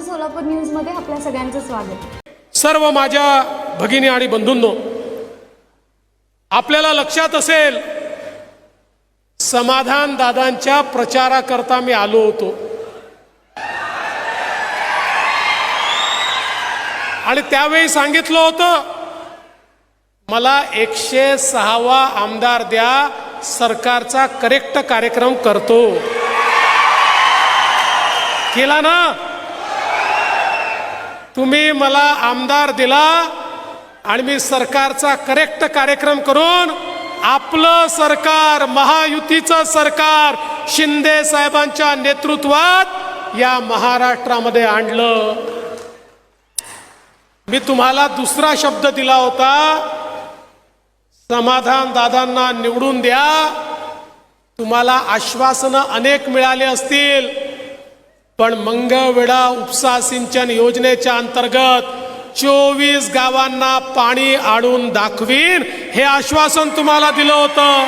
सोलापूर न्यूजमध्ये आपल्या सगळ्यांचं स्वागत. सर्व माझ्या भगिनी आणि बंधूंनो आपल्याला लक्षात असेल समाधान दादांच्या प्रचाराकरता मी आलो होतो. आणि त्यावेळी सांगितलं होतं मला एकशे सहावा आमदार द्या सरकारचा करेक्ट कार्यक्रम करतो. केला ना? तुम्ही मला आमदार दिला आणि मी सरकारचा करेक्ट कार्यक्रम करून आपलं सरकार महायुतीचं सरकार शिंदे साहेबांच्या नेतृत्वात या महाराष्ट्रामध्ये आणलं. मी तुम्हाला दुसरा शब्द दिला होता समाधान दादांना निवडून द्या तुम्हाला आश्वासनं अनेक मिळाले असतील. पण मंगळवेढा उपसा सिंचन योजनेच्या अंतर्गत चोवीस गावांना पाणी आणून दाखवीन हे आश्वासन तुम्हाला दिलं होतं.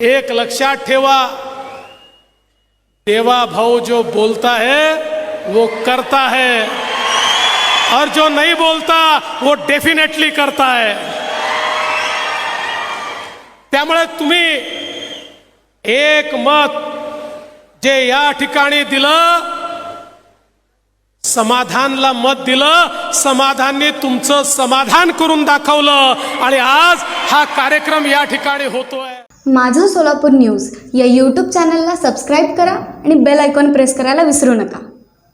एक लक्षात ठेवा देवा भाऊ जो बोलता है वो करता है और जो नहीं बोलता वो डेफिनेटली करता है त्यामुळे तुम्ही एक मत जे या ठिकाणी दिलं समाधानला मत दिलं समाधानने तुमचं समाधान करून दाखवलं. आणि आज हा कार्यक्रम या ठिकाणी होतोय. माझं सोलापूर न्यूज या यूट्यूब चॅनलला सबस्क्राईब करा आणि बेल आयकॉन प्रेस करायला विसरू नका.